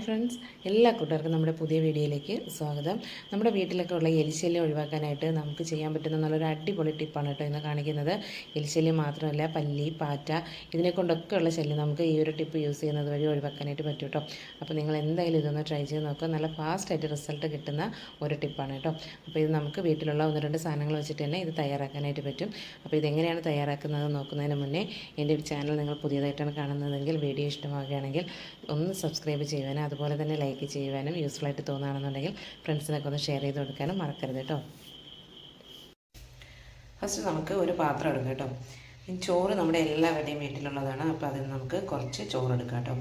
Hi friends. എല്ലാ കൂട്ടുകാർക്കും നമ്മുടെ പുതിയ വീഡിയോയിലേക്ക് സ്വാഗതം. നമ്മുടെ വീട്ടിലൊക്കെ ഉള്ള എലിശല്യം ഒഴിവാക്കാനായിട്ട് നമുക്ക് ചെയ്യാൻ പറ്റുന്ന നല്ലൊരു അടിപൊളി ടിപ്പാണ് കേട്ടോ ഇന്ന് കാണിക്കുന്നത്. എലിശല്യം മാത്രമല്ല പല്ലി പാറ്റ ഇതിനെ കൊണ്ടൊക്കെ ഉള്ള ശല്യം നമുക്ക് ഈ ഒരു ടിപ്പ് യൂസ് ചെയ്യുന്നത് വഴി ഒഴിവാക്കാനായിട്ട് പറ്റും കേട്ടോ. അപ്പോൾ നിങ്ങൾ എന്തായാലും ഇതൊന്ന് ട്രൈ ചെയ്ത് നോക്കുക. നല്ല ഫാസ്റ്റായിട്ട് റിസൾട്ട് കിട്ടുന്ന ഒരു ടിപ്പാണ് കേട്ടോ. അപ്പോൾ ഇത് നമുക്ക് വീട്ടിലുള്ള ഒന്ന് രണ്ട് സാധനങ്ങൾ വെച്ചിട്ട് തന്നെ ഇത് തയ്യാറാക്കാനായിട്ട് പറ്റും. അപ്പോൾ ഇതെങ്ങനെയാണ് തയ്യാറാക്കുന്നത് നോക്കുന്നതിന് മുന്നേ എന്റെ ചാനൽ നിങ്ങൾ പുതിയതായിട്ടാണ് കാണുന്നതെങ്കിൽ വീഡിയോ ഇഷ്ടമാവുകയാണെങ്കിൽ ഒന്ന് സബ്സ്ക്രൈബ് ചെയ്യുവാനും അതുപോലെ തന്നെ ലൈക്ക് ചെയ്യുവാനും യൂസ്ഫുൾ ആയിട്ട് തോന്നുകയാണെന്നുണ്ടെങ്കിൽ ഫ്രണ്ട്സിനൊക്കെ ഒന്ന് ഷെയർ ചെയ്ത് കൊടുക്കാനും മറക്കരുത് കേട്ടോ ഫസ്റ്റ് നമുക്ക് ഒരു പാത്രം എടുക്കാം കേട്ടോ ചോറ് നമ്മുടെ എല്ലാവരുടെയും വീട്ടിലുള്ളതാണ്. അപ്പോൾ അതിന് നമുക്ക് കുറച്ച് ചോറ് എടുക്കാം കേട്ടോ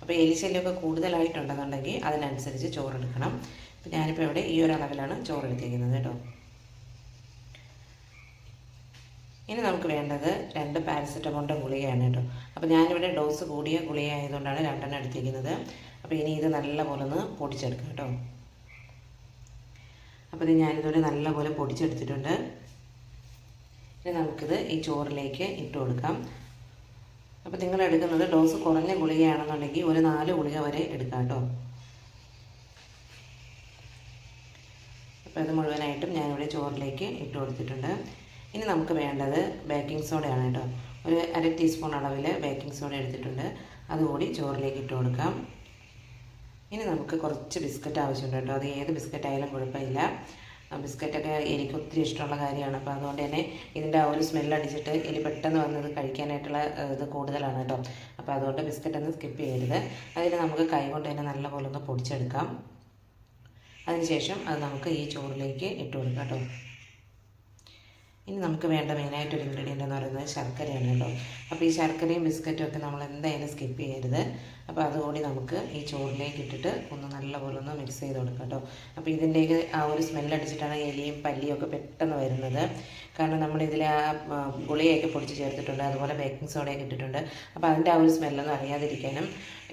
അപ്പോൾ എലിശല്യമൊക്കെ കൂടുതലായിട്ടുണ്ടെന്നുണ്ടെങ്കിൽ അതിനനുസരിച്ച് ചോറ് എടുക്കണം. അപ്പോൾ ഞാനിപ്പോൾ ഇവിടെ ഈ ഒരു അളവിലാണ് ചോറ് എടുത്തിരിക്കുന്നത് കേട്ടോ ഇനി നമുക്ക് വേണ്ടത് രണ്ട് പാരസെറ്റമോളിന്റെ ഗുളികയാണ് കേട്ടോ അപ്പോൾ ഞാനിവിടെ ഡോസ് കൂടിയ ഗുളിക ആയതുകൊണ്ടാണ് രണ്ടെണ്ണം എടുത്തിരിക്കുന്നത്. അപ്പോൾ ഇനി ഇത് നല്ലപോലെ ഒന്ന് പൊടിച്ചെടുക്കാം കേട്ടോ. അപ്പോൾ ഇത് ഞാനിതുപോലെ നല്ലപോലെ പൊടിച്ചെടുത്തിട്ടുണ്ട്. ഇനി നമുക്കിത് ഈ ചോറിലേക്ക് ഇട്ട് കൊടുക്കാം. അപ്പോൾ നിങ്ങൾ എടുക്കുന്നത് ഡോസ് കുറഞ്ഞ ഗുളികയാണെന്നുണ്ടെങ്കിൽ ഒരു നാല് ഗുളിക വരെ എടുക്കാം കേട്ടോ. അപ്പോൾ ഇത് മുഴുവനായിട്ടും ഞാനിവിടെ ചോറിലേക്ക് ഇട്ട് കൊടുത്തിട്ടുണ്ട്. ഇനി നമുക്ക് വേണ്ടത് ബേക്കിംഗ് സോഡയാണ് കേട്ടോ. ഒരു അര ടീസ്പൂൺ അളവിൽ ബേക്കിംഗ് സോഡ എടുത്തിട്ടുണ്ട്. അതുകൂടി ചോറിലേക്ക് ഇട്ട് കൊടുക്കാം. ഇനി നമുക്ക് കുറച്ച് ബിസ്ക്കറ്റ് ആവശ്യമുണ്ട് കേട്ടോ. അത് ഏത് ബിസ്ക്കറ്റ് ആയാലും കുഴപ്പമില്ല. ബിസ്ക്കറ്റൊക്കെ എനിക്ക് ഒത്തിരി ഇഷ്ടമുള്ള കാര്യമാണ്. അപ്പോൾ അതുകൊണ്ട് തന്നെ ഇതിന്റെ ആ ഒരു സ്മെല്ലടിച്ചിട്ട് ഇനി പെട്ടെന്ന് വന്നത് കഴിക്കാനായിട്ടുള്ള ഇത് കൂടുതലാണ് കേട്ടോ. അപ്പോൾ അതുകൊണ്ട് ബിസ്ക്കറ്റ് ഒന്ന് സ്കിപ്പ് ചെയ്യരുത്. അതിന് നമുക്ക് കൈ കൊണ്ട് തന്നെ നല്ലപോലെ ഒന്ന് പൊടിച്ചെടുക്കാം. അതിനുശേഷം അത് നമുക്ക് ഈ ചോറിലേക്ക് ഇട്ട് കൊടുക്കാം കേട്ടോ. ഇനി നമുക്ക് വേണ്ട മെയിനായിട്ടൊരു ഇൻഗ്രീഡിയന്റ് എന്ന് പറയുന്നത് ശർക്കരയാണ് കേട്ടോ. അപ്പോൾ ഈ ശർക്കരയും ബിസ്ക്കറ്റും ഒക്കെ നമ്മൾ എന്തായാലും സ്കിപ്പ് ചെയ്യരുത്. അപ്പോൾ അതുകൂടി നമുക്ക് ഈ ചോറിലേക്ക് ഇട്ടിട്ട് ഒന്ന് നല്ലപോലെ ഒന്ന് മിക്സ് ചെയ്ത് കൊടുക്കാം കേട്ടോ. അപ്പോൾ ഇതിന്റെയൊക്കെ ആ ഒരു സ്മെല്ലടിച്ചിട്ടാണ് എലിയും പല്ലിയും ഒക്കെ പെട്ടെന്ന് വരുന്നത്. കാരണം നമ്മളിതിൽ ആ ഗുളിയൊക്കെ പൊടിച്ച് ചേർത്തിട്ടുണ്ട്. അതുപോലെ ബേക്കിംഗ് സോഡയൊക്കെ ഇട്ടിട്ടുണ്ട്. അപ്പോൾ അതിന്റെ ആ ഒരു സ്മെല്ലൊന്നും അറിയാതിരിക്കാനും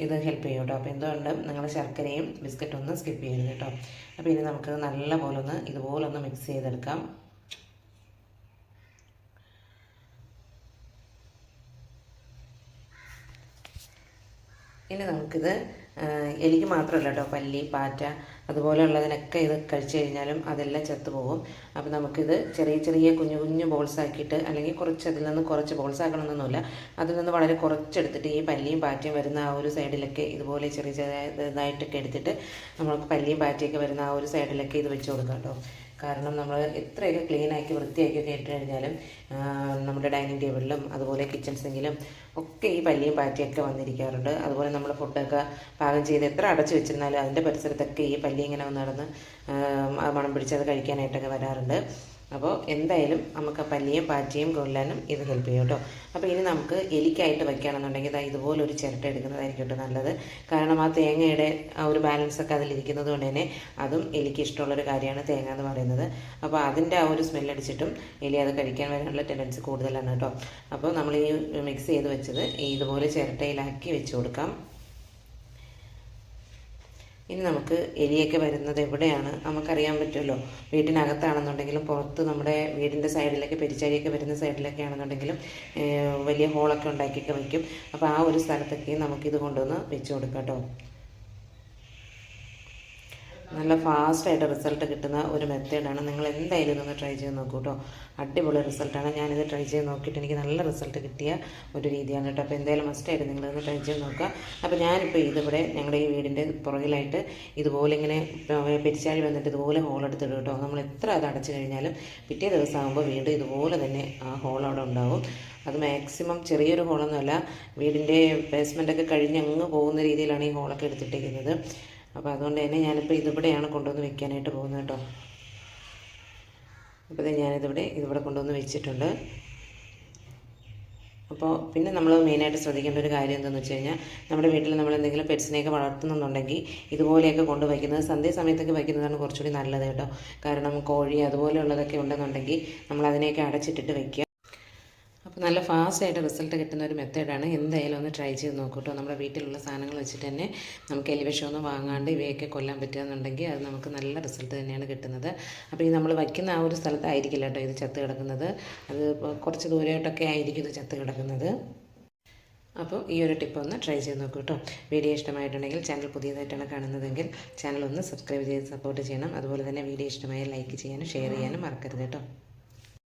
ഇത് ഹെൽപ്പ് ചെയ്യും കേട്ടോ. അപ്പോൾ എന്തുകൊണ്ട് നിങ്ങൾ ശർക്കരയും ബിസ്ക്കറ്റും ഒന്ന് സ്കിപ്പ് ചെയ്യരുത് കേട്ടോ. അപ്പോൾ ഇനി നമുക്ക് നല്ലപോലെ ഒന്ന് ഇതുപോലെ ഒന്ന് മിക്സ് ചെയ്തെടുക്കാം. ഇനി നമുക്കിത് എനിക്ക് മാത്രമല്ല കേട്ടോ പല്ലി പാറ്റ അതുപോലെയുള്ളതിനൊക്കെ ഇത് കഴിച്ചു കഴിഞ്ഞാലും അതെല്ലാം ചത്തുപോകും. അപ്പോൾ നമുക്കിത് ചെറിയ ചെറിയ കുഞ്ഞു കുഞ്ഞു ബോൾസ് ആക്കിയിട്ട് അല്ലെങ്കിൽ കുറച്ച് അതിൽ നിന്ന് കുറച്ച് ബോൾസ് ആക്കണമെന്നൊന്നുമില്ല. അതിൽ നിന്ന് വളരെ കുറച്ചെടുത്തിട്ട് ഈ പല്ലിയും പാറ്റയും വരുന്ന ആ ഒരു സൈഡിലൊക്കെ ഇതുപോലെ ചെറിയ ചെറിയ ഇതായിട്ടൊക്കെ എടുത്തിട്ട് നമ്മൾക്ക് പല്ലിയും പാറ്റയൊക്കെ വരുന്ന ആ ഒരു സൈഡിലൊക്കെ ഇത് വെച്ച് കൊടുക്കാം കേട്ടോ കാരണം നമ്മൾ എത്രയൊക്കെ ക്ലീനാക്കി വൃത്തിയാക്കിയൊക്കെ ഇട്ട് കഴിഞ്ഞാലും നമ്മുടെ ഡൈനിങ് ടേബിളിലും അതുപോലെ കിച്ചൺ സിങ്കിലും ഒക്കെ ഈ പല്ലിയും പാറ്റിയൊക്കെ വന്നിരിക്കാറുണ്ട്. അതുപോലെ നമ്മൾ ഫുഡൊക്കെ പാകം ചെയ്ത് എത്ര അടച്ചു വെച്ചിരുന്നാലും അതിന്റെ പരിസരത്തൊക്കെ ഈ പല്ലി ഇങ്ങനെ നടന്ന് മണം പിടിച്ചത് കഴിക്കാനായിട്ടൊക്കെ വരാറുണ്ട്. അപ്പോൾ എന്തായാലും നമുക്ക് പല്ലിയും പാറ്റിയും കൊല്ലാനും ഇത് ഹെൽപ്പ് ചെയ്യും കേട്ടോ. അപ്പോൾ ഇനി നമുക്ക് എലിക്കായിട്ട് വയ്ക്കുകയാണെന്നുണ്ടെങ്കിൽ ഇതാ ഇതുപോലൊരു ചിരട്ട എടുക്കുന്നതായിരിക്കും കേട്ടോ നല്ലത്. കാരണം ആ തേങ്ങയുടെ ആ ഒരു ബാലൻസ് ഒക്കെ അതിലിരിക്കുന്നത് കൊണ്ട് തന്നെ അതും എലിക്ക് ഇഷ്ടമുള്ളൊരു കാര്യമാണ് തേങ്ങ എന്ന് പറയുന്നത്. അപ്പോൾ അതിന്റെ ആ ഒരു സ്മെല്ലടിച്ചിട്ടും എലി അത് കഴിക്കാൻ വരാനുള്ള ടെൻഡൻസി കൂടുതലാണ് കേട്ടോ. അപ്പോൾ നമ്മൾ ഈ മിക്സ് ചെയ്ത് വെച്ചത് ഇതുപോലെ ചിരട്ടയിലാക്കി വെച്ച് കൊടുക്കാം. ഇനി നമുക്ക് എലിയൊക്കെ വരുന്നത് എവിടെയാണ്? നമുക്കറിയാൻ പറ്റുമല്ലോ. വീട്ടിനകത്താണെന്നുണ്ടെങ്കിലും പുറത്ത് നമ്മുടെ വീടിന്റെ സൈഡിലൊക്കെ പെരിച്ചാരിയൊക്കെ വരുന്ന സൈഡിലൊക്കെ ആണെന്നുണ്ടെങ്കിലും വലിയ ഹോളൊക്കെ ഉണ്ടാക്കിയൊക്കെ വയ്ക്കും. അപ്പോൾ ആ ഒരു സ്ഥലത്തൊക്കെ നമുക്കിത് കൊണ്ടുവന്ന് വെച്ച് കൊടുക്കാം കേട്ടോ. നല്ല ഫാസ്റ്റായിട്ട് റിസൾട്ട് കിട്ടുന്ന ഒരു മെത്തേഡാണ്. നിങ്ങൾ എന്തായാലും ഇതൊന്ന് ട്രൈ ചെയ്ത് നോക്കൂ കേട്ടോ അടിപൊളി റിസൾട്ടാണ്. ഞാനിത് ട്രൈ ചെയ്ത് നോക്കിയിട്ട് എനിക്ക് നല്ല റിസൾട്ട് കിട്ടിയ ഒരു രീതിയാണ് കേട്ടോ അപ്പോൾ എന്തായാലും മസ്റ്റായിട്ട് നിങ്ങളിത് ട്രൈ ചെയ്ത് നോക്കുക. അപ്പോൾ ഞാനിപ്പോൾ ഇതിവിടെ ഞങ്ങളുടെ ഈ വീടിന്റെ പുറകിലായിട്ട് ഇതുപോലെ ഇങ്ങനെ പെരിച്ചാഴി വന്നിട്ട് ഇതുപോലെ ഹോൾ എടുത്തിടും കേട്ടോ നമ്മൾ എത്ര അത് അടച്ചു കഴിഞ്ഞാലും പിറ്റേ ദിവസം ആകുമ്പോൾ വീണ്ടും ഇതുപോലെ തന്നെ ആ ഹോൾ അവിടെ ഉണ്ടാവും. അത് മാക്സിമം ചെറിയൊരു ഹോളൊന്നുമല്ല വീടിന്റെ ബേസ്മെന്റൊക്കെ കഴിഞ്ഞ് അങ്ങ് പോകുന്ന രീതിയിലാണ് ഈ ഹോളൊക്കെ എടുത്തിട്ടിരിക്കുന്നത്. അപ്പോൾ അതുകൊണ്ട് തന്നെ ഞാനിപ്പോൾ ഇതിവിടെയാണ് കൊണ്ടുവന്ന് വെക്കാനായിട്ട് പോകുന്നത് കേട്ടോ. അപ്പോൾ ഞാനിതിവിടെ ഇതിവിടെ കൊണ്ടുവന്ന് വെച്ചിട്ടുണ്ട്. അപ്പോൾ പിന്നെ നമ്മൾ മെയിനായിട്ട് ശ്രദ്ധിക്കേണ്ട ഒരു കാര്യം എന്താണെന്ന് വെച്ച് കഴിഞ്ഞാൽ നമ്മുടെ വീട്ടിൽ നമ്മൾ എന്തെങ്കിലും പെറ്റ്സിനെയൊക്കെ വളർത്തുന്നുണ്ടെങ്കിൽ ഇതുപോലെയൊക്കെ കൊണ്ട് വയ്ക്കുന്നത് സന്ധ്യ സമയത്തൊക്കെ വയ്ക്കുന്നതാണ് കുറച്ചുകൂടി നല്ലത് കേട്ടോ. കാരണം കോഴി അതുപോലെയുള്ളതൊക്കെ ഉണ്ടെന്നുണ്ടെങ്കിൽ നമ്മൾ അതിനെയൊക്കെ അടച്ചിട്ടിട്ട് വയ്ക്കുക. അപ്പോൾ നല്ല ഫാസ്റ്റായിട്ട് റിസൾട്ട് കിട്ടുന്ന ഒരു മെത്തേഡാണ് എന്തായാലും ഒന്ന് ട്രൈ ചെയ്ത് നോക്കൂട്ടോ. നമ്മുടെ വീട്ടിലുള്ള സാധനങ്ങൾ വെച്ചിട്ട് തന്നെ നമുക്ക് എലിവിഷമൊന്നും വാങ്ങാണ്ട് ഇവയൊക്കെ കൊല്ലാൻ പറ്റുകയെന്നുണ്ടെങ്കിൽ അത് നമുക്ക് നല്ല റിസൾട്ട് തന്നെയാണ് കിട്ടുന്നത്. അപ്പോൾ ഈ നമ്മൾ വയ്ക്കുന്ന ആ ഒരു സ്ഥലത്തായിരിക്കില്ല കേട്ടോ ഇത് ചത്ത് കിടക്കുന്നത്. അത് കുറച്ച് ദൂരമായിട്ടൊക്കെ ആയിരിക്കും ഇത് ചത്ത് കിടക്കുന്നത്. അപ്പോൾ ഈ ഒരു ടിപ്പ് ഒന്ന് ട്രൈ ചെയ്ത് നോക്കൂ കേട്ടോ. വീഡിയോ ഇഷ്ടമായിട്ടുണ്ടെങ്കിൽ ചാനൽ പുതിയതായിട്ടാണ് കാണുന്നതെങ്കിൽ ചാനൽ ഒന്ന് സബ്സ്ക്രൈബ് ചെയ്ത് സപ്പോർട്ട് ചെയ്യണം. അതുപോലെ തന്നെ വീഡിയോ ഇഷ്ടമായ ലൈക്ക് ചെയ്യാനും ഷെയർ ചെയ്യാനും മറക്കരുത് കേട്ടോ.